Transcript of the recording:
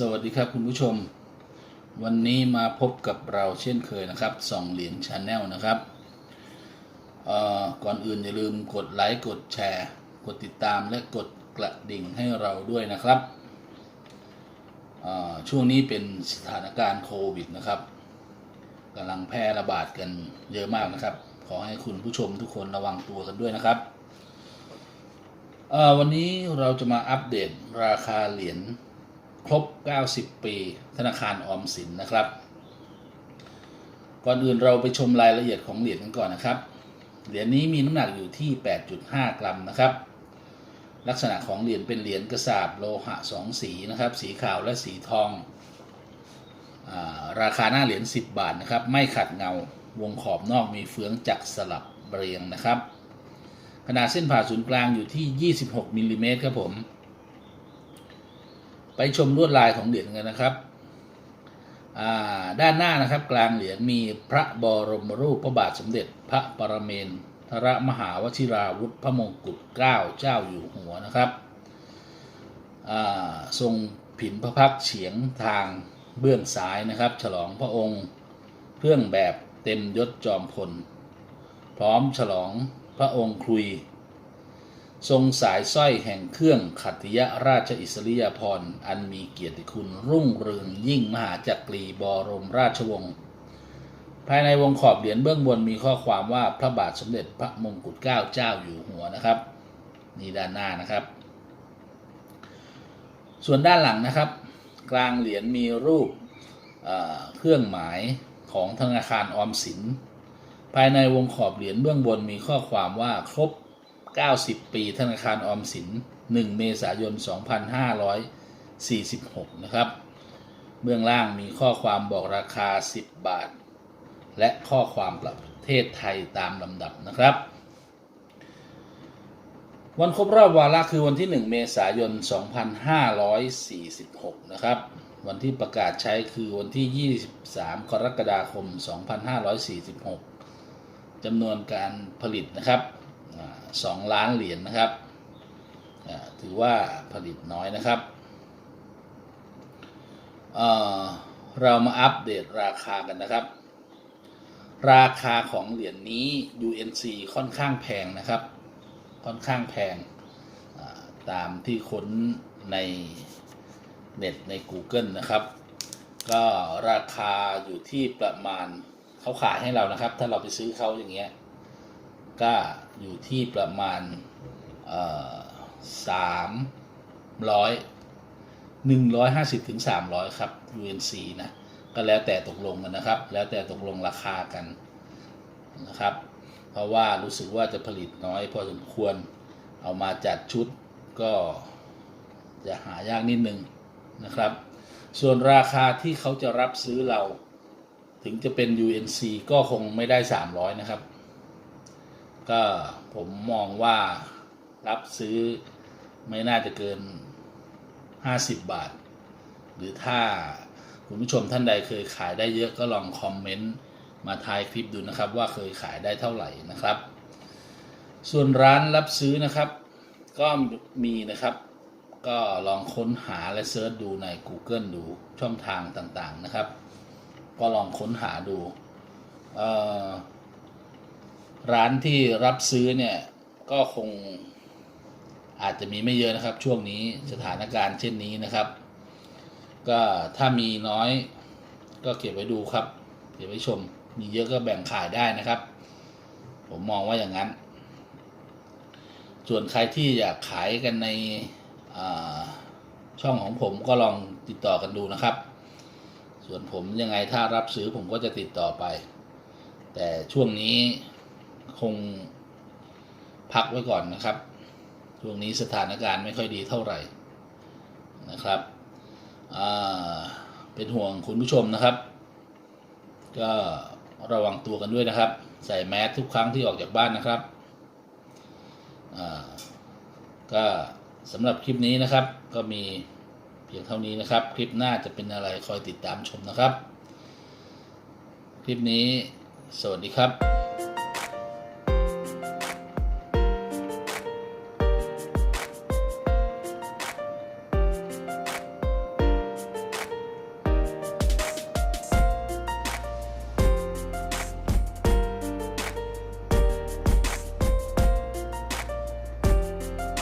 สวัสดีครับคุณผู้ชม วันนี้มาพบกับเราเช่นเคยนะครับส่องเหรียญชาแนลนะครับก่อนอื่นอย่าลืมกดไลค์กดแชร์ กดติดตามและกดกระดิ่งให้เราด้วยนะครับช่วงนี้เป็นสถานการณ์โควิดนะครับกำลังแพร่ระบาดกันเยอะมากนะครับ ขอให้คุณผู้ชมทุกคนระวังตัวกันด้วยนะครับวันนี้เราจะมาอัปเดตราคาเหรียญ ครบ 90 ปี ธนาคารออมสินนะครับ ก่อนอื่นเราไปชมรายละเอียดของเหรียญกันก่อนนะครับ เหรียญนี้มีน้ำหนักอยู่ที่ 8.5 กรัมนะครับ ลักษณะของเหรียญเป็นเหรียญกระสาบโลหะ 2 สีนะครับ สีขาวและสีทองอราคาหน้าเหรียญ 10 บาทนะครับ ไม่ขัดเงาวงขอบนอกมีเฟืองจักรสลับเรียงนะครับ ขนาดเส้นผ่าศูนย์กลางอยู่ที่ 26มิลลิเมตรครับผม ไปชมลวดลายของเหรียญกันนะครับ ด้านหน้านะครับกลางเหรียญมีพระบรมรูปพระบาทสมเด็จพระปรเมนทรมหาวชิราวุธพระมงกุฎเกล้าเจ้าอยู่หัวนะครับทรงผินพระพักเฉียงทางเบื้องซ้ายนะครับ ฉลองพระองค์เครื่องแบบเต็มยศจอมพล พร้อมฉลองพระองค์ครุย ทรงสายสร้อยแห่งเครื่องขัตติยราชอิสริยาภรณ์อันมีเกียรติคุณรุ่งเรืองยิ่งมหาจักรีบรมราชวงศ์ภายในวงขอบเหรียญเบื้องบนมีข้อความว่าพระบาทสมเด็จพระมงกุฎเกล้าเจ้าอยู่หัวนะครับนี่ด้านหน้านะครับ ส่วนด้านหลังนะครับ กลางเหรียญมีรูปเครื่องหมายของธนาคารออมสิน ภายในวงขอบเหรียญเบื้องบนมีข้อความว่าครบ 90 ปีธนาคารออมสิน 1 เมษายน 2546 นะครับ เบื้องล่างมีข้อความบอกราคา 10 บาท และข้อความประเทศไทยตามลำดับนะครับ วันครบรอบวาระคือวันที่ 1 เมษายน 2546 นะครับ วันที่ประกาศใช้คือวันที่ 23 กรกฎาคม 2546จำนวนการผลิตนะครับ สองล้านเหรียญนนะครับ ถือว่าผลิตน้อยนะครับเเรามาอัปเดตราคากันนะครับ ราคาของเหรียญนนี้ UNC ค่อนข้างแพงนะครับ ค่อนข้างแพงตามที่ค้นในเน็ตใน Google นะครับ ก็ราคาอยู่ที่ประมาณเขาขายให้เรานะครับ ถ้าเราไปซื้อเขาอย่างเงี้ย ก็อยู่ที่ประมาณสามร้อยหนึ่งร้อยห้าสิบถึงสามร้อยครับ UNC นะก็แล้วแต่ตกลงกันนะครับ แล้วแต่ตกลงราคากันนะครับ เพราะว่ารู้สึกว่าจะผลิตน้อยพอสมควรเอามาจัดชุดก็จะหายากนิดนึงนะครับ ส่วนราคาที่เขาจะรับซื้อเรา ถึงจะเป็น UNC ก็คงไม่ได้ 300 นะครับ ก็ผมมองว่ารับซื้อไม่น่าจะเกิน 50 บาท หรือถ้าคุณผู้ชมท่านใดเคยขายได้เยอะก็ลองคอมเมนต์มาทายคลิปดูนะครับ ว่าเคยขายได้เท่าไหร่นะครับ ส่วนร้านรับซื้อนะครับ ก็มีนะครับ ก็ลองค้นหาและเซิร์ชดูใน Google ดูช่องทางต่างๆนะครับ ก็ลองค้นหาดูเอ่อ ร้านที่รับซื้อเนี่ยก็คงอาจจะมีไม่เยอะนะครับ ช่วงนี้สถานการณ์เช่นนี้นะครับ ก็ถ้ามีน้อย ก็เก็บไว้ดูครับ เก็บไว้ชม มีเยอะก็แบ่งขายได้นะครับ ผมมองว่าอย่างนั้น ส่วนใครที่อยากขายกันในช่องของผมก็ลองติดต่อกันดูนะครับ ส่วนผมยังไงถ้ารับซื้อผมก็จะติดต่อไป แต่ช่วงนี้ คงพักไว้ก่อนนะครับช่วงนี้สถานการณ์ไม่ค่อยดีเท่าไหร่นะครับเป็นห่วงคุณผู้ชมนะครับ ก็ระวังตัวกันด้วยนะครับ ใส่แมสทุกครั้งที่ออกจากบ้านนะครับก็สำหรับคลิปนี้นะครับ ก็มีเพียงเท่านี้นะครับ คลิปหน้าจะเป็นอะไรคอยติดตามชมนะครับ คลิปนี้ สวัสดีครับ